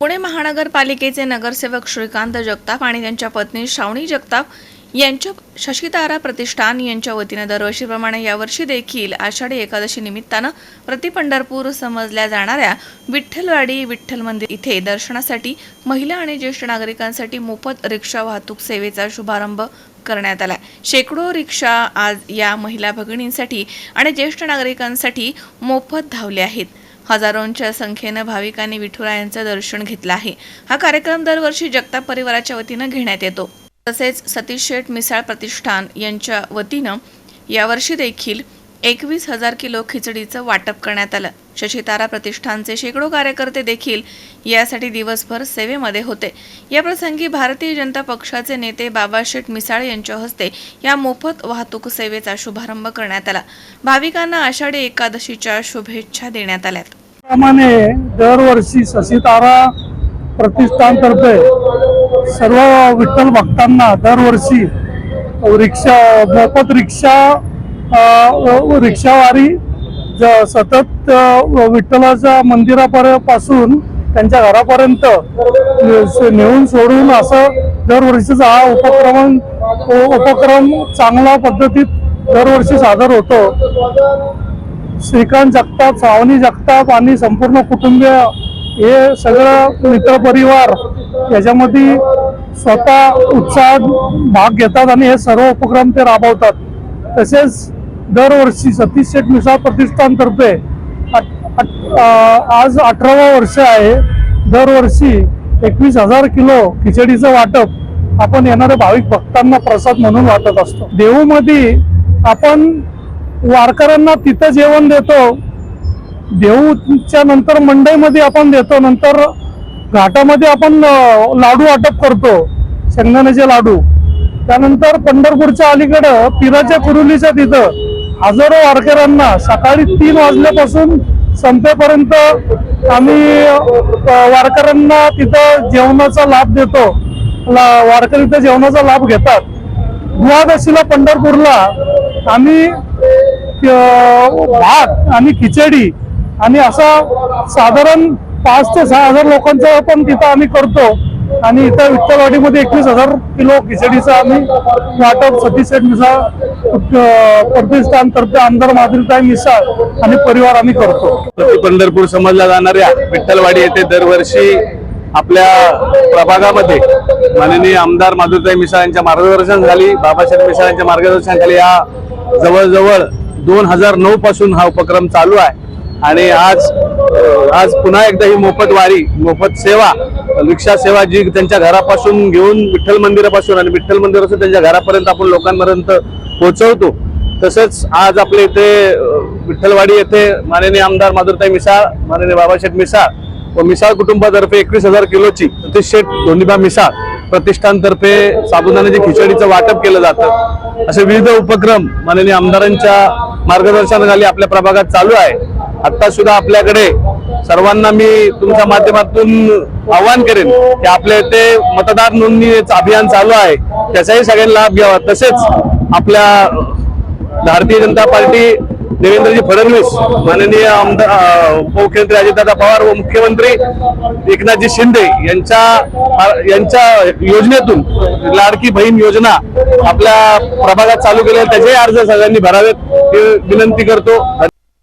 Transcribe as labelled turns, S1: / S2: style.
S1: पुणे महानगरपालिकेचे नगरसेवक श्रीकांत जगताप आणि त्यांच्या पत्नी श्रावणी जगताप यांच्या शशितारा प्रतिष्ठान यांच्या वतीनं दरवर्षीप्रमाणे यावर्षी देखील आषाढी एकादशी निमित्तानं प्रति पंढरपूर समजल्या जाणाऱ्या विठ्ठलवाडी विठ्ठल मंदिर इथे दर्शनासाठी महिला आणि ज्येष्ठ नागरिकांसाठी मोफत रिक्षा वाहतूक सेवेचा शुभारंभ करण्यात आला. शेकडो रिक्षा आज या महिला भगिनींसाठी आणि ज्येष्ठ नागरिकांसाठी मोफत धावले आहेत. हजारोंच्या संख्येनं भाविकांनी विठुरायांचं दर्शन घेतलं आहे. हा कार्यक्रम दरवर्षी जगताप परिवाराच्या वतीनं घेण्यात येतो. तसेच सतीश शेठ मिसाळ प्रतिष्ठान यांच्या वतीनं यावर्षी देखील एकवीस हजार किलो खिचडीचं वाटप करण्यात आलं. शशितारा प्रतिष्ठानचे शेकडो कार्यकर्ते देखील यासाठी दिवसभर सेवेमध्ये होते. या प्रसंगी भारतीय जनता पक्षाचे नेते बाबा शेठ मिसाळ यांच्या हस्ते या मोफत वाहतूक सेवेचा शुभारंभ करण्यात आला. भाविकांना आषाढी एकादशीच्या शुभेच्छा देण्यात आल्यात.
S2: दरवर्षी शशितारा प्रतिष्ठानतर्फे सर्व विठ्ठल भक्तांना दरवर्षी रिक्षा मोफत रिक्षा रिक्षावारी ज- सतत विठ्ठलाच्या मंदिरापर्यपासून त्यांच्या घरापर्यंत नेऊन सोडून असं दरवर्षीचा हा उपक्रम उपक्रम चांगल्या पद्धतीत दरवर्षी सादर होतो. श्रीकांत जगताप सावनी जगताप आणि संपूर्ण कुटुंबीय हे सगळं मित्रपरिवार याच्यामध्ये स्वतः उत्साहात भाग घेतात आणि हे सर्व उपक्रम ते राबवतात. तसेच दरवर्षी सतीश शेठ मिसाळ प्रतिष्ठानतर्फे आज अठरावं वर्ष आहे. दरवर्षी एकवीस हजार किलो खिचडीचं वाटप आपण येणाऱ्या भाविक भक्तांना प्रसाद म्हणून वाटत असतो. देहूमध्ये आपण वारकऱ्यांना तिथं जेवण देतो. देऊच्या नंतर मंडईमध्ये आपण देतो. नंतर घाटामध्ये आपण लाडू वाटप करतो. शेंगदाण्याचे लाडू. त्यानंतर पंढरपूरच्या अलीकडं पिराच्या कुरुलीच्या तिथं हजारो वारकऱ्यांना सकाळी तीन वाजल्यापासून संपेपर्यंत आम्ही वारकऱ्यांना तिथं जेवणाचा लाभ देतो. ला- वारकरी तिथं जेवणाचा लाभ घेतात. द्वादशीला पंढरपूरला आम्ही भात आणि खिचडी आणि असा साधारण पाच ते सहा हजार लोकांचं पण तिथं आम्ही करतो. आणि इथं विठ्ठलवाडीमध्ये एकवीस हजार किलो खिचडीचं आम्ही वाटप सतीश मिसाळ प्रतिष्ठानतर्फे आमदार माधुरीताई मिसाळ आणि परिवार आम्ही करतो.
S3: पंढरपूर समजल्या जाणाऱ्या विठ्ठलवाडी येथे दरवर्षी आपल्या प्रभागामध्ये माननीय आमदार माधुरताई मिसाळ यांच्या मार्गदर्शनाखाली बाबासाहेब मिसाळ यांच्या मार्गदर्शनाखाली या जवळजवळ दोन हजार नऊ पासून हा उपक्रम चालू आहे. आणि आज आज पुन्हा एकदा ही मोफत वारी मोफत सेवा रिक्षा सेवा जी त्यांच्या घरापासून घेऊन विठ्ठल मंदिरापासून आणि विठ्ठल मंदिरापासून त्यांच्या घरापर्यंत आपण लोकांपर्यंत पोहोचवतो. तसंच आज आपले इथे विठ्ठलवाडी येथे माननीय आमदार माधुरताई मिसाळ माननीय बाबाशेठ मिसाळ व मिसाळ कुटुंबातर्फे एकवीस हजार किलोची सतीश शेठ मिसाळ प्रतिष्ठानतर्फे साबुदाण्याची खिचडीचं वाटप केलं जातं. असे विविध उपक्रम माननीय आमदारांच्या मार्गदर्शनाखाली आपल्या प्रभागात चालू आहे. आता सुद्धा आपल्याकडे सर्वांना मी तुमच्या माध्यमातून आवाहन करेन की आपल्या इथे मतदार नोंदणी अभियान चालू आहे. त्याचाही सगळ्यांनी लाभ घ्यावा. तसेच आपल्या भारतीय जनता पार्टी देवेंद्रजी फडणवीस माननीय आमदार अं, उपमुख्यमंत्री अजितदादा पवार व मुख्यमंत्री एकनाथजी शिंदे यांच्या यांच्या योजनेतून लाडकी बहीण योजना आपल्या प्रभागात चालू केल्या त्याचेही अर्ज सगळ्यांनी भरावेत. विनंती करतो.